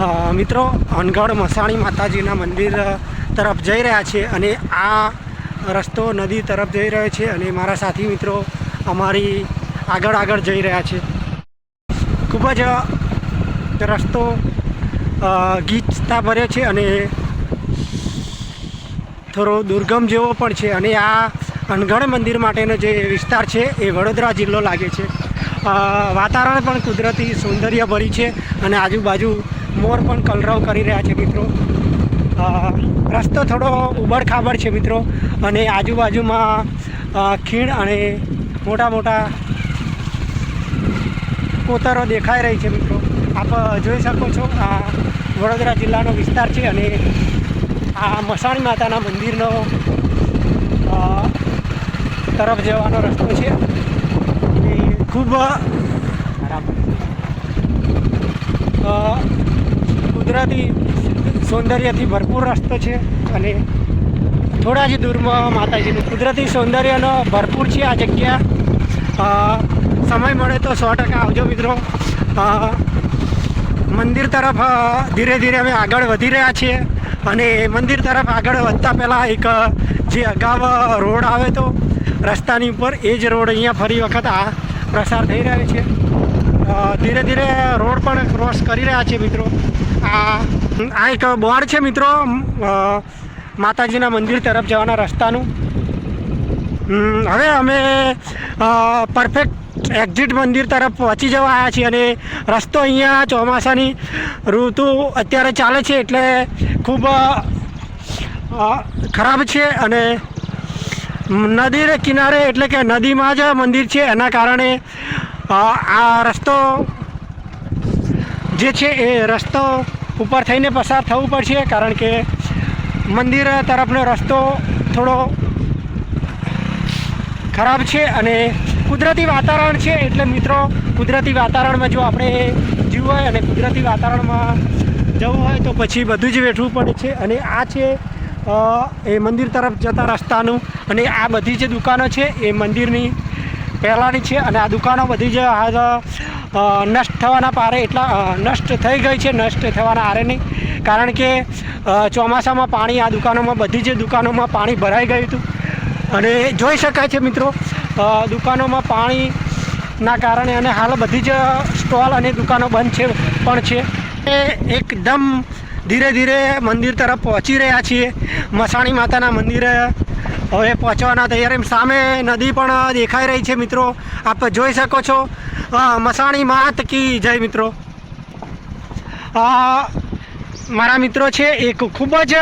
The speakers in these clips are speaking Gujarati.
મિત્રો અનગઢ મસાણી માતાજીના મંદિર તરફ જઈ રહ્યા છે અને આ રસ્તો નદી તરફ જઈ રહ્યો છે અને મારા સાથી મિત્રો અમારી આગળ આગળ જઈ રહ્યા છે. ખૂબ જ રસ્તો ગીચતા ભર્યો છે અને થોડો દુર્ગમ જેવો પણ છે અને આ અનગઢ મંદિર માટેનો જે વિસ્તાર છે એ વડોદરા જિલ્લો લાગે છે. વાતાવરણ પણ કુદરતી સૌંદર્ય ભરી છે અને આજુબાજુ મોર પણ કલરવ કરી રહ્યા છે મિત્રો. રસ્તો થોડો ઉબડખાબડ છે મિત્રો અને આજુબાજુમાં ખીણ અને મોટા મોટા કોતરો દેખાઈ રહી છે મિત્રો. આપ જોઈ શકો છો, આ વડોદરા જિલ્લાનો વિસ્તાર છે અને આ મસાણી માતાના મંદિરનો તરફ જવાનો રસ્તો છે. ખૂબ કુદરતી સૌંદર્યથી ભરપૂર રસ્તો છે અને થોડા જ દૂરમાં માતાજીનું કુદરતી સૌંદર્યનો ભરપૂર છે આ જગ્યા. સમય મળે તો સો ટકા આવજો મિત્રો. મંદિર તરફ ધીરે ધીરે અમે આગળ વધી રહ્યા છીએ અને મંદિર તરફ આગળ વધતા પહેલાં એક જે અગાઉ રોડ આવે તો રસ્તાની ઉપર એ જ રોડ અહીંયા ફરી વખત આ પ્રસાર થઈ રહ્યો છે. ધીરે ધીરે રોડ પણ ક્રોસ કરી રહ્યા છે મિત્રો. આ આ એક બોર્ડ છે મિત્રો માતાજીના મંદિર તરફ જવાના રસ્તાનું. હવે અમે પરફેક્ટ એક્ઝિટ મંદિર તરફ પહોંચી જવા આવ્યા છીએ અને રસ્તો અહીંયા ચોમાસાની ઋતુ અત્યારે ચાલે છે એટલે ખૂબ ખરાબ છે અને નદી કિનારે એટલે કે નદીમાં જ મંદિર છે. એના કારણે આ રસ્તો જે છે એ રસ્તો ઉપર થઈને પસાર થવું પડશે, કારણ કે મંદિર તરફનો રસ્તો થોડો ખરાબ છે અને કુદરતી વાતાવરણ છે. એટલે મિત્રો, કુદરતી વાતાવરણમાં જો આપણે જીવવું હોય અને કુદરતી વાતાવરણમાં જવું હોય તો પછી બધું જ વેઠવું પડે છે. અને આ છે એ મંદિર તરફ જતા રસ્તાનું અને આ બધી જે દુકાનો છે એ મંદિરની પહેલાંની છે અને આ દુકાનો બધી જ હાલ નષ્ટ થવાના પારે એટલા નષ્ટ થઈ ગઈ છે, નષ્ટ થવાના આરે નહીં. કારણ કે ચોમાસામાં પાણી, આ દુકાનોમાં બધી જ દુકાનોમાં પાણી ભરાઈ ગયું હતું. અને જોઈ શકાય છે મિત્રો દુકાનોમાં પાણીના કારણે અને હાલ બધી જ સ્ટોલ અને દુકાનો બંધ છે, પણ છે. એ એકદમ ધીરે ધીરે મંદિર તરફ પહોંચી રહ્યા છીએ. મસાણી માતાના મંદિરે હવે પહોંચવાના તૈયારી સામે નદી પણ દેખાઈ રહી છે મિત્રો. આપ જોઈ શકો છો. મસાણી માત કી જય મિત્રો. મારા મિત્રો છે, એક ખૂબ જ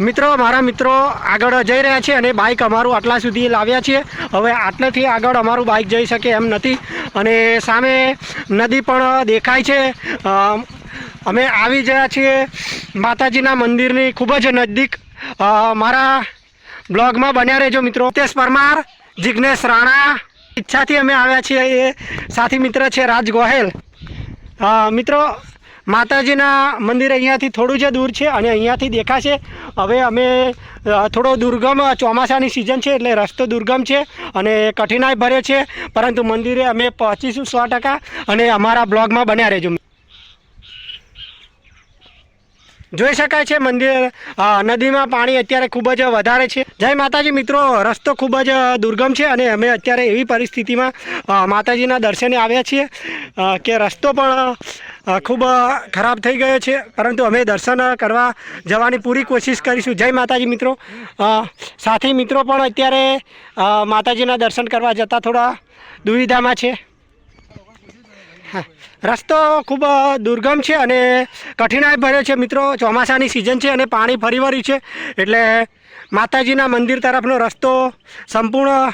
મિત્રો, મારા મિત્રો આગળ જઈ રહ્યા છે અને બાઇક અમારું આટલા સુધી લાવ્યા છીએ હવે આટલેથી આગળ અમારું બાઇક જઈ શકે એમ નથી. અને સામે નદી પણ દેખાય છે. અમે આવી ગયા છીએ માતાજીના મંદિરની ખૂબ જ નજદીક મારા બ્લોગમાં બન્યા રહેજો મિત્રો. તેજ પરમાર જિજ્ઞેશ રાણા, ઈચ્છાથી અમે આવ્યા છીએ. એ સાથી મિત્ર છે રાજ ગોહેલ. મિત્રો, માતાજીના મંદિર અહીંયાથી થોડું જ દૂર છે અને અહીંયાથી દેખાશે. હવે અમે થોડો દુર્ગમ, ચોમાસાની સિઝન છે એટલે રસ્તો દુર્ગમ છે અને કઠિનાઈ ભર્યો છે. પરંતુ મંદિરે અમે પહોંચીશું સો ટકા અને અમારા બ્લોગમાં બન્યા રહેજો. જોઈ શકાય છે મંદિર નદીમાં પાણી અત્યારે ખૂબ જ વધારે છે. જય માતાજી મિત્રો, રસ્તો ખૂબ જ દુર્ગમ છે અને અમે અત્યારે એવી પરિસ્થિતિમાં માતાજીના દર્શને આવ્યા છીએ કે રસ્તો પણ ખૂબ ખરાબ થઈ ગયો છે, પરંતુ અમે દર્શન કરવા જવાની પૂરી કોશિશ કરીશું. જય માતાજી મિત્રો સાથી મિત્રો પણ અત્યારે માતાજીના દર્શન કરવા જતાં થોડા દુવિધામાં છે. રસ્તો ખૂબ દુર્ગમ છે અને કઠિનાઈ ભર્યો છે. મિત્રો, ચોમાસાની સિઝન છે અને પાણી ફરી વળ્યું છે. એટલે માતાજીના મંદિર તરફનો રસ્તો સંપૂર્ણ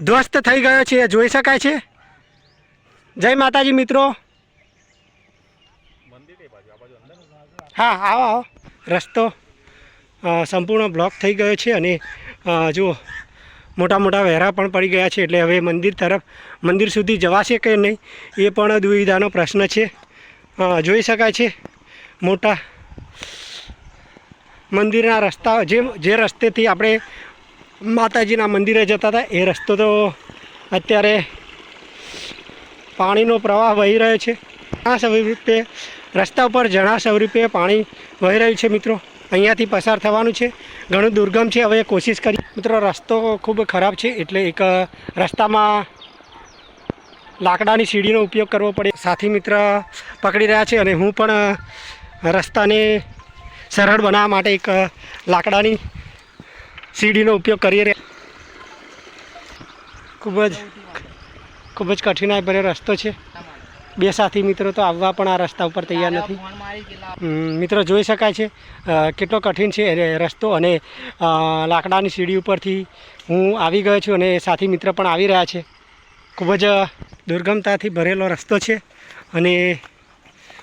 ધ્વસ્ત થઈ ગયો છે. એ જોઈ શકાય છે? જય માતાજી, મિત્રો. હા, આવો આવો. રસ્તો સંપૂર્ણ બ્લોક થઈ ગયો છે અને જુઓ. મોટા મોટા વહેરા પણ પડી ગયા છે એટલે હવે મંદિર તરફ, મંદિર સુધી જવાશે કે નહીં, એ પણ દુવિધાનો પ્રશ્ન છે. જોઈ શકાય છે. મોટા મંદિરના રસ્તા, જે જે રસ્તેથી આપણે માતાજીના મંદિરે જતા હતા, એ રસ્તો તો અત્યારે પાણીનો પ્રવાહ વહી રહ્યો છે. સ્વરૂપે રસ્તા ઉપર જણા સ્વરૂપે પાણી વહી રહ્યું છે મિત્રો. અહીંયાથી પસાર થવાનું છે. ઘણું દુર્ગમ છે. હવે કોશિશ કરી મિત્રો, રસ્તો ખૂબ ખરાબ છે એટલે એક રસ્તામાં લાકડાની સીડીનો ઉપયોગ કરવો પડે. સાથી મિત્ર પકડી રહ્યા છે અને હું પણ રસ્તાને સરળ બનાવવા માટે એક લાકડાની સીડીનો ઉપયોગ કરી રહ્યા. ખૂબ જ ખૂબ જ કઠિનાઈ ભર્યો રસ્તો છે. બે સાથી મિત્રો તો આવવા પણ આ રસ્તા ઉપર તૈયાર નથી. મિત્રો જોઈ શકાય છે કેટલો કઠિન છે રસ્તો અને લાકડાની સીડી ઉપરથી હું આવી ગયો છું અને સાથી મિત્ર પણ આવી રહ્યા છે. ખૂબ જ દુર્ગમતાથી ભરેલો રસ્તો છે અને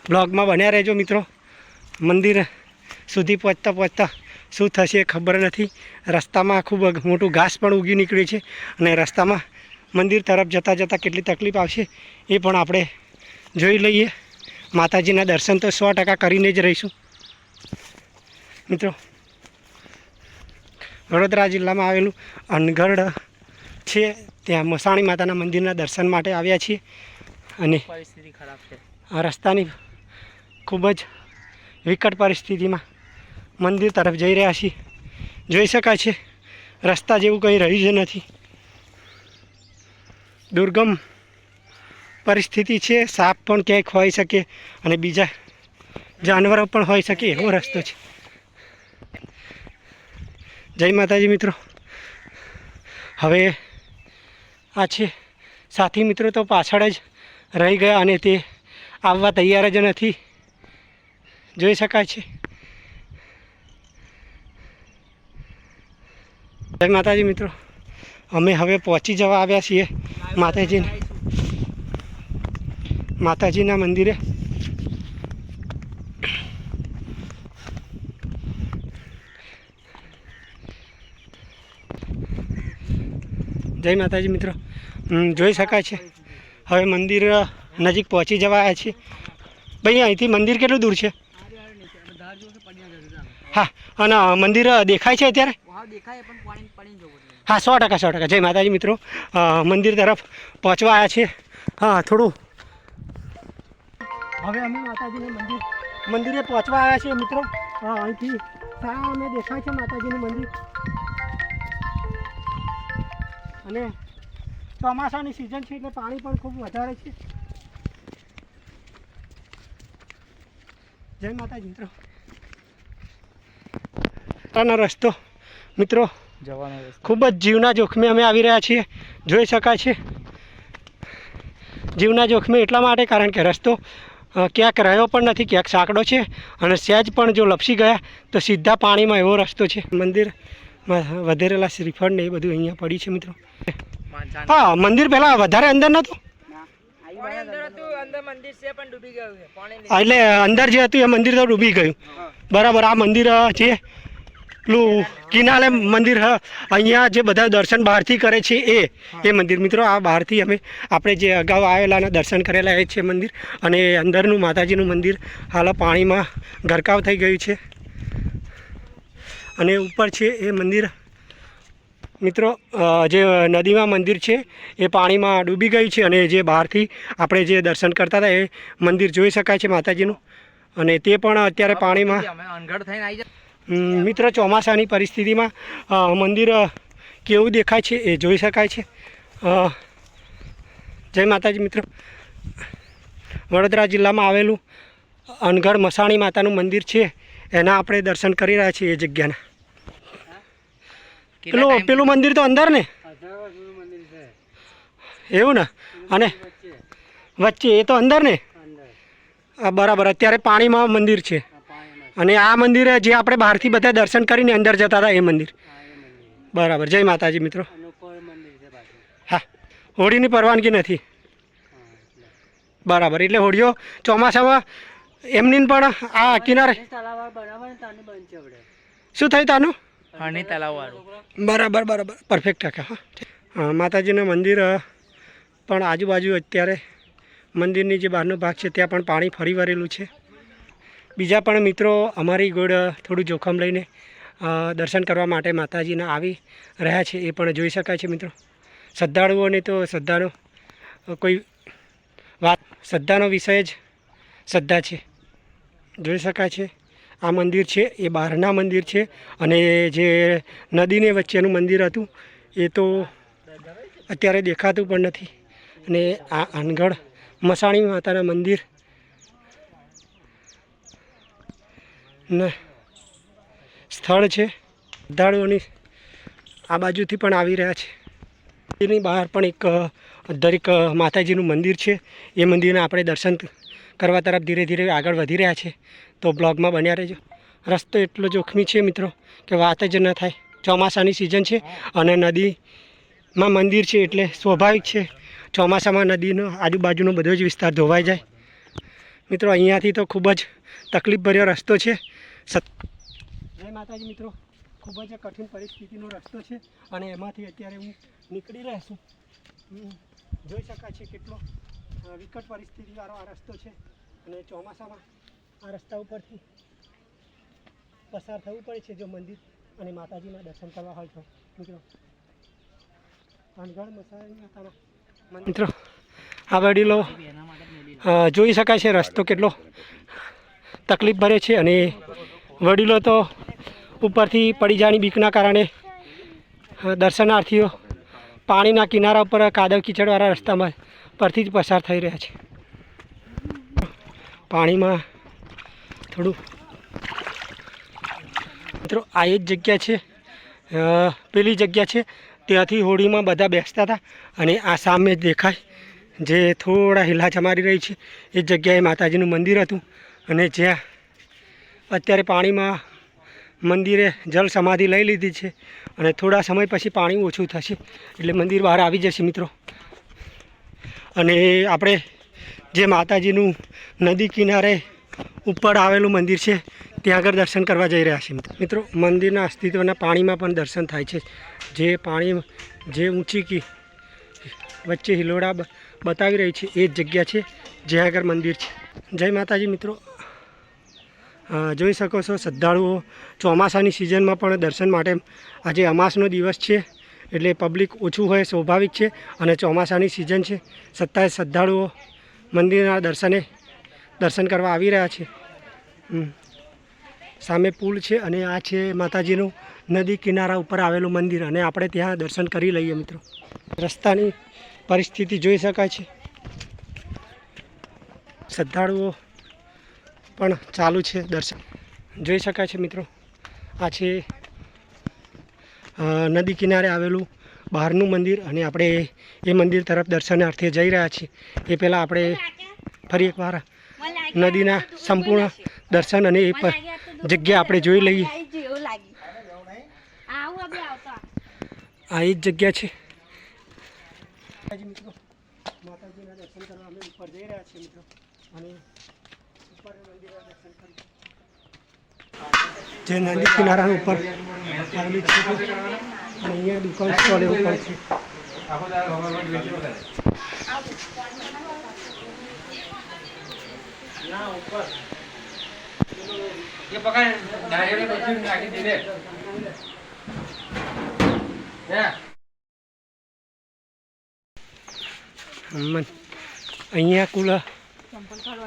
બ્લોગમાં બન્યા રહેજો મિત્રો. મંદિર સુધી પહોંચતા પહોંચતા શું થશે ખબર નથી. રસ્તામાં ખૂબ મોટું ઘાસ પણ ઉગી નીકળ્યું છે અને રસ્તામાં મંદિર તરફ જતાં જતાં કેટલી તકલીફ આવશે એ પણ આપણે જોઈ લઈએ. માતાજીના દર્શન તો સો ટકા કરીને જ રહીશું. મિત્રો વડોદરા જિલ્લામાં આવેલું અનગઢ છે. ત્યાં મસાણી માતાના મંદિરના દર્શન માટે આવ્યા છીએ. અને પરિસ્થિતિ ખરાબ છે. આ રસ્તાની ખૂબ જ વિકટ પરિસ્થિતિમાં મંદિર તરફ જઈ રહ્યા છીએ. જોઈ શકાય છે રસ્તા જેવું કંઈ રહ્યું જ નથી. દુર્ગમ પરિસ્થિતિ છે, સાપ પણ ક્યાંક હોઈ શકે અને બીજા જાનવરો પણ હોઈ શકે એવો રસ્તો છે. જય માતાજી મિત્રો. હવે આ છે, સાથી મિત્રો તો પાછળ જ રહી ગયા અને તે આવવા તૈયાર જ નથી. જોઈ શકાય છે. જય માતાજી મિત્રો. અમે હવે પહોંચી જવા આવ્યા છીએ માતાજીને. માતાજીના મંદિરે. જય માતાજી મિત્રો. જોઈ શકાય છે. હવે મંદિર નજીક પહોંચી જવા આવ્યા છીએ. ભાઈ, અહીંથી મંદિર કેટલું દૂર છે? હા, અને મંદિર દેખાય છે અત્યારે? હા, સો ટકા સો ટકા. જય માતાજી મિત્રો. મંદિર તરફ પહોંચવા આવ્યા છીએ. હા, થોડું હવે અમે માતાજીનું મંદિર મંદિરે પહોંચવા આવ્યા છીએ મિત્રો. અહીંથી સામે દેખાય છે માતાજીનું મંદિર. અને ચોમાસાની સિઝન છે એટલે પાણી પણ ખૂબ વધારે છે. જય માતાજી મિત્રો. આનો રસ્તો મિત્રો. જવાનો ખૂબ જ જીવના જોખમે અમે આવી રહ્યા છીએ. જોઈ શકાય છે. જીવના જોખમે એટલા માટે કારણ કે રસ્તો ક્યાંક રહ્યો પણ નથી ક્યાંક સાંકડો છે અને સહેજ પણ જો લપસી ગયા તો સીધા પાણીમાં એવો રસ્તો છે. મંદિરમાં વધેરેલા શ્રીફળ ને એ બધું અહીંયા પડી છે મિત્રો. હા મંદિર પહેલાં વધારે અંદર નહોતું? પાણી અંદર હતું અંદર મંદિર છે પણ ડૂબી ગયું છે પાણી હા, એટલે અંદર જે હતું એ મંદિર તો ડૂબી ગયું. બરાબર આ મંદિર છે પેલું કિનારે મંદિર હ. અહીંયા જે બધા દર્શન બહારથી કરે છે એ એ મંદિર. મિત્રો આ બહારથી અમે આપણે જે અગાઉ આવેલાના દર્શન કરેલા એ છે મંદિર. અને અંદરનું માતાજીનું મંદિર હાલ પાણીમાં ગરકાવ થઈ ગયું છે. અને ઉપર છે એ મંદિર. મિત્રો જે નદીમાં મંદિર છે એ પાણીમાં ડૂબી ગયું છે અને જે બહારથી આપણે જે દર્શન કરતા હતા એ મંદિર જોઈ શકાય છે માતાજીનું. અને તે પણ અત્યારે પાણીમાં મિત્ર ચોમાસાની પરિસ્થિતિમાં મંદિર કેવું દેખાય છે એ જોઈ શકાય છે. જય માતાજી મિત્રો. વડોદરા જિલ્લામાં આવેલું અનગઢ મસાણી માતાનું મંદિર છે. એના આપણે દર્શન કરી રહ્યા છીએ એ જગ્યાના. પેલું પેલું મંદિર તો અંદર ને? એવું ને? અને વચ્ચે. એ તો અંદર ને? બરાબર અત્યારે પાણીમાં મંદિર છે. અને આ મંદિર જે આપણે બહારથી બધા દર્શન કરીને અંદર જતા હતા એ મંદિર. બરાબર. જય માતાજી મિત્રો. હા. હોળીની પરવાનગી નથી. બરાબર. એટલે હોળીઓ ચોમાસામાં એમની પણ આ કિનારે શું થયું તાનું? હણી બરાબર બરાબર. પરફેક્ટ ટકા હા. હા, માતાજીનું મંદિર પણ આજુબાજુ અત્યારે મંદિરની જે બહારનો ભાગ છે ત્યાં પણ પાણી ફરી વળેલું છે. બીજા પણ મિત્રો અમારી ગોળ થોડું જોખમ લઈને દર્શન કરવા માટે માતાજીના આવી રહ્યા છે, એ પણ જોઈ શકાય છે મિત્રો. શ્રદ્ધાળુઓને તો શ્રદ્ધાનો કોઈ વાત, શ્રદ્ધાનો વિષય જ શ્રદ્ધા છે. જોઈ શકાય છે, આ મંદિર છે, એ બહારના મંદિર છે, અને જે નદીને વચ્ચેનું મંદિર હતું, એ તો અત્યારે દેખાતું પણ નથી. અને આ અનગઢ મસાણી માતાના મંદિર ને સ્થળ છે. શ્રદ્ધાળુઓની આ બાજુથી પણ આવી રહ્યા છે. એની બહાર પણ એક, દરેક માતાજીનું મંદિર છે. એ મંદિરના આપણે દર્શન કરવા તરફ ધીરે ધીરે આગળ વધી રહ્યા છે. તો બ્લોગમાં બન્યા રહેજો. રસ્તો એટલો જોખમી છે મિત્રો કે વાત જ ન થાય. ચોમાસાની સિઝન છે અને નદીમાં મંદિર છે એટલે સ્વાભાવિક છે. ચોમાસામાં નદીનો આજુબાજુનો બધો જ વિસ્તાર ધોવાઈ જાય. મિત્રો અહીંયાથી તો ખૂબ જ તકલીફભર્યો રસ્તો છે. જય માતાજી મિત્રો. ખૂબ જ કઠિન પરિસ્થિતિનો રસ્તો છે અને એમાંથી અત્યારે હું નીકળી રહ્યો છું. જોઈ શકાય છે કેટલો વિકટ પરિસ્થિતિવાળો આ રસ્તો છે અને ચોમાસામાં આ રસ્તા ઉપરથી પસાર થવું પડે છે જો મંદિર અને માતાજીના દર્શન કરવા હોય તો. મિત્રો અનગઢ મસાણી માતાના મિત્રો આ વડીલો જોઈ શકાય છે રસ્તો કેટલો તકલીફ ભરે છે અને વડીલો તો ઉપરથી પડી જવાની બીકના કારણે દર્શનાર્થીઓ પાણીના કિનારા ઉપર કાદવ કીચડવાળા રસ્તામાં પરથી જ પસાર થઈ રહ્યા છે. પાણીમાં થોડું મિત્રો આ જ જગ્યા છે પેલી જગ્યા છે, ત્યાંથી હોળીમાં બધા બેસતા હતા અને આ સામે દેખાય જે થોડા હિલાચા મારી રહી છે, એ જગ્યાએ માતાજીનું મંદિર હતું અને જ્યાં અત્યારે પાણીમાં મંદિરે જલ સમાધિ લઈ લીધી છે અને થોડા સમય પછી પાણી ઓછું થશે. એટલે મંદિર બહાર આવી જશે મિત્રો. અને આપણે જે માતાજીનું નદી કિનારે ઉપર આવેલું મંદિર છે, ત્યાં આગળ દર્શન કરવા જઈ રહ્યા છીએ મિત્રો. મંદિરના અસ્તિત્વના પાણીમાં પણ દર્શન થાય છે. જે પાણી, જે ઊંચી કી વચ્ચે હિલોડા બતાવી રહી છે, એ જ જગ્યા છે જ્યાં આગળ મંદિર છે. જય માતાજી મિત્રો. જોઈ શકો છો, શ્રદ્ધાળુઓ ચોમાસાની સિઝનમાં પણ દર્શન માટે આજે અમાસનો દિવસ છે, એટલે પબ્લિક ઓછું હોય, સ્વાભાવિક છે, અને ચોમાસાની સિઝન છે. સત્તાએ શ્રદ્ધાળુઓ મંદિરના દર્શને, દર્શન કરવા આવી રહ્યા છે. સામે પુલ છે અને આ છે માતાજીનું નદી કિનારા ઉપર આવેલું મંદિર, અને આપણે ત્યાં દર્શન કરી લઈએ મિત્રો. રસ્તાની પરિસ્થિતિ જોઈ શકાય છે. શ્રદ્ધાળુઓ પણ ચાલુ છે દર્શન. જોઈ શકાય છે મિત્રો, આ છે નદી કિનારે આવેલું બહારનું મંદિર અને આપણે એ મંદિર તરફ દર્શનાર્થે જઈ રહ્યા છીએ. એ પહેલાં આપણે ફરી એકવાર નદીના સંપૂર્ણ દર્શન અને એ જગ્યા આપણે જોઈ લઈએ. આ એ જ જગ્યા છે. અને ઉપર મંદિરના દર્શન કરી જે નદી કિનારા ઉપર આવેલી છે અને અહીંયા દુકાન સ્ટોલ એવું છે. અહીંયા કુલા ચંપલ કાઢો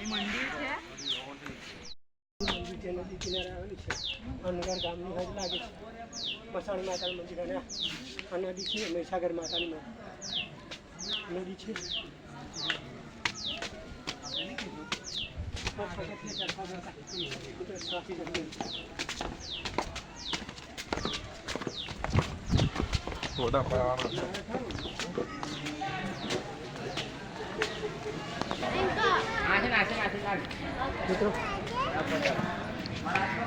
એ મંદિર છે. મંદિર છે નદી કિનારે આવેલું છે અનગર ગામની હજ લાગે છે મસાણ માતાનું મંદિર. અને આ નદી માતાની નદી છે. મિત્રો.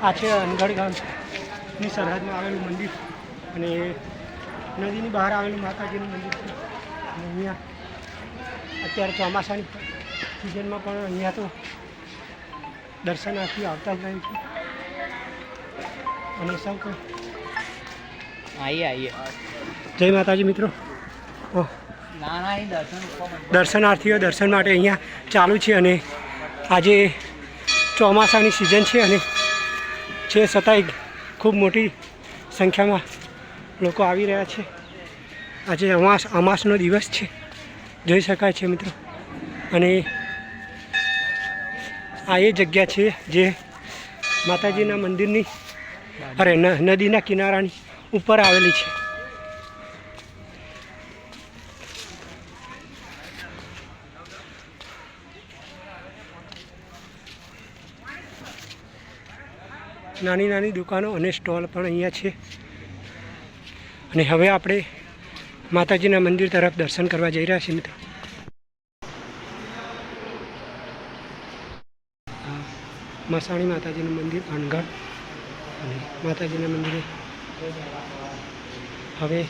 આ છે અનગઢ ગામની સરહદમાં આવેલું મંદિર અને નદીની બહાર આવેલું માતાજીનું મંદિર છે. અહીંયા અત્યારે ચોમાસાની સિઝનમાં પણ અહીંયા તો દર્શનાર્થી આવતા જ રહે છે. અને સૌ કોઈ. આવીએ આવીએ જય માતાજી મિત્રો. ઓહ. દર્શનાર્થીઓ દર્શન માટે અહીંયા ચાલુ છે અને આજે ચોમાસાની સિઝન છે અને છે છતાંય ખૂબ મોટી સંખ્યામાં લોકો આવી રહ્યા છે. આજે અમાસ, અમાસનો દિવસ છે. જોઈ શકાય છે મિત્રો. અને આ એ જગ્યા છે જે માતાજીના મંદિરની અરે નદીના કિનારાની ઉપર આવેલી છે. નાની નાની દુકાનો અને સ્ટોલ પણ અહીંયા છે. અને હવે આપણે માતાજીના મંદિર તરફ દર્શન કરવા જઈ રહ્યા છીએ મિત્રો. મસાણી માતાજીનું મંદિર અનગઢ અને માતાજીના મંદિરે. હવે